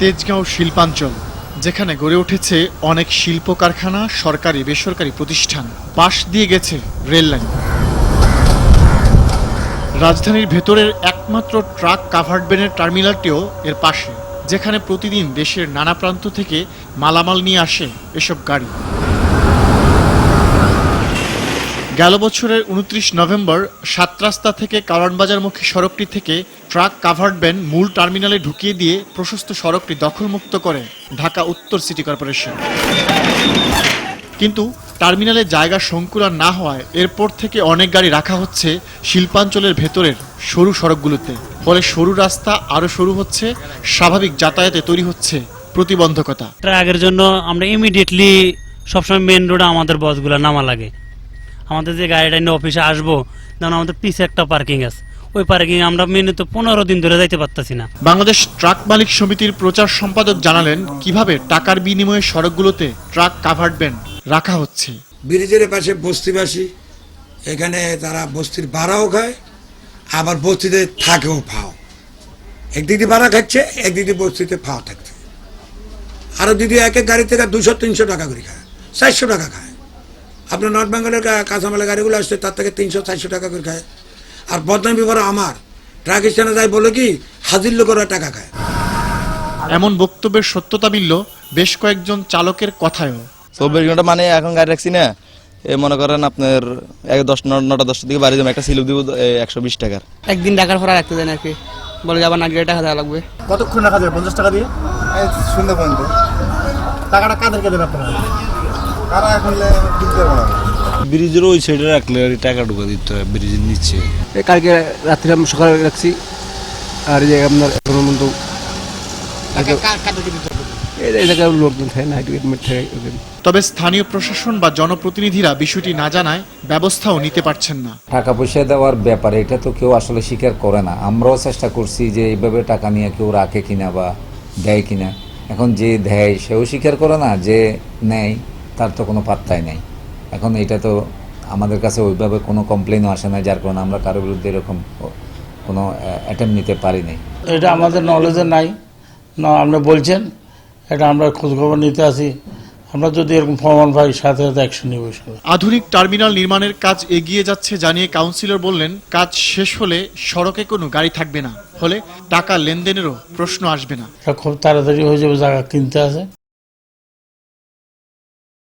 তেজগাঁও শিল্পাঞ্চল, যেখানে গড়ে উঠেছে অনেক শিল্প কারখানা সরকারি, বেসরকারি প্রতিষ্ঠান। পাশ দিয়ে গেছে রেল লাইন। রাজধানীর ভেতরের একমাত্র ট্রাক কাভার্ড ভ্যানের টার্মিনালটিও এর পাশে, যেখানে প্রতিদিন দেশের নানা প্রান্ত থেকে মালামাল নিয়ে আসে এসব গাড়ি। গেল বছরের উনত্রিশ নভেম্বর সাত রাস্তা থেকে কারণবাজারমুখী সড়কটি থেকে ট্রাক কাভার্ড ভ্যান মূল টার্মিনালে ঢুকিয়ে দিয়ে প্রশস্ত সড়কটি দখলমুক্ত করে ঢাকা উত্তর সিটি কর্পোরেশন। কিন্তু টার্মিনালে জায়গা সংকুলান না হওয়ায় এরপর থেকে অনেক গাড়ি রাখা হচ্ছে শিল্পাঞ্চলের ভেতরের সরু সড়কগুলোতে। ফলে সরু রাস্তা আরও সরু হচ্ছে, স্বাভাবিক যাতায়াতে তৈরি হচ্ছে প্রতিবন্ধকতা। ট্রাকের জন্য আমরা ইমিডিয়েটলি সবসময় মেন রোডে আমাদের বসগুলো নামা লাগে। আমাদের যে গাড়িটা নিয়ে অফিসে আসব, যেমন আমাদের পিছে একটা পার্কিং আছে। ওই পার্কিং আমরা মেনে তো পনেরো দিন ধরে যাইতে পারতাছি না। বাংলাদেশ ট্রাক মালিক সমিতির প্রচার সম্পাদক জানালেন কীভাবে টাকার বিনিময়ে সড়কগুলোতে ট্রাক কাভার্ড ভ্যান রাখা হচ্ছে। ব্রিজের পাশে বস্তিবাসী এখানে তারা বস্তির ভাড়াও খায় আবার বস্তিতে থাকেও ফাও একদিক দিয়ে ভাড়া খাচ্ছে একদিক দিয়ে বস্তিতে ফাও থাকছে। আরও দিদি এক এক গাড়ি থেকে দুশো তিনশো টাকা করে খায় চারশো টাকা খায়। আপনার নর্থ বেঙ্গলের কাঁচামালের গাড়িগুলো আসছে তার থেকে তিনশো চারশো টাকা করে খায়। আর বদনাম বিবর আমার। ট্রাক স্ট্যান্ডে যাই বলে কি হাজির লোকেরা টাকা খায়। এমন বক্তব্যের সত্যতা মিলল বেশ কয়েকজন চালকের কথায়ও। চব্বিশ ঘণ্টা মানে এখন গাড়ি রাখছি না। এ মনে করেন আপনার এক দশ ন- নটা দশটার দিকে বাড়ি যাব একটা সিলিপ দিব একশো বিশ টাকার। একদিন ঢাকার পরে রাখতে দেয় নাকি বলে যাবার না গিয়ে টাকা দেওয়া লাগবে। কতক্ষণ রাখা যাবে? পঞ্চাশ টাকা দিয়ে? সন্ধ্যা পর্যন্ত। টাকাটা কাদেরকে দেবে আপনারা? কারা এখন দিতে পারব ব্রিজের ওই সাইডে রাখলে আর টাকা ঢুকা দিতে হয় ব্রিজের নিচে। কালকে রাত্রে আমি সকালে রাখছি আর যে আপনার এখনও পর্যন্ত তবে স্থানীয় প্রশাসন বা জনপ্রতিনিধিরা বিষয়টি না জানায় ব্যবস্থাও নিতে পারছেন না। টাকা পয়সা দেওয়ার ব্যাপারে এটা তো কেউ আসলে স্বীকার করে না। আমরাও চেষ্টা করছি যে এইভাবে টাকা নিয়ে কেউ রাখে কিনা বা দেয় কিনা। এখন যে দেয় সেও স্বীকার করে না যে নেয়। তার তো কোনো পাত্তাই নেই। এখন এটা তো আমাদের কাছে ওইভাবে কোনো কমপ্লেনও আসে না যার কারণে আমরা কারোর বিরুদ্ধে এরকম কোনো অ্যাটেম্প নিতে পারি নাই। এটা আমাদের নলেজে নাই। না আপনি বলছেন এটা আমরা খোঁজখবর নিতে আসি আমরা যদি এরকম প্রমাণ পাই সাথে সাথে অ্যাকশন নিব আধুনিক টার্মিনাল নির্মাণের কাজ এগিয়ে যাচ্ছে জানিয়ে কাউন্সিলর বললেন কাজ শেষ হলে সড়কে কোনো গাড়ি থাকবে না। ফলে টাকা লেনদেনেরও প্রশ্ন আসবে না। এটা খুব তাড়াতাড়ি হয়ে যাবে জায়গা কিনতে আছে।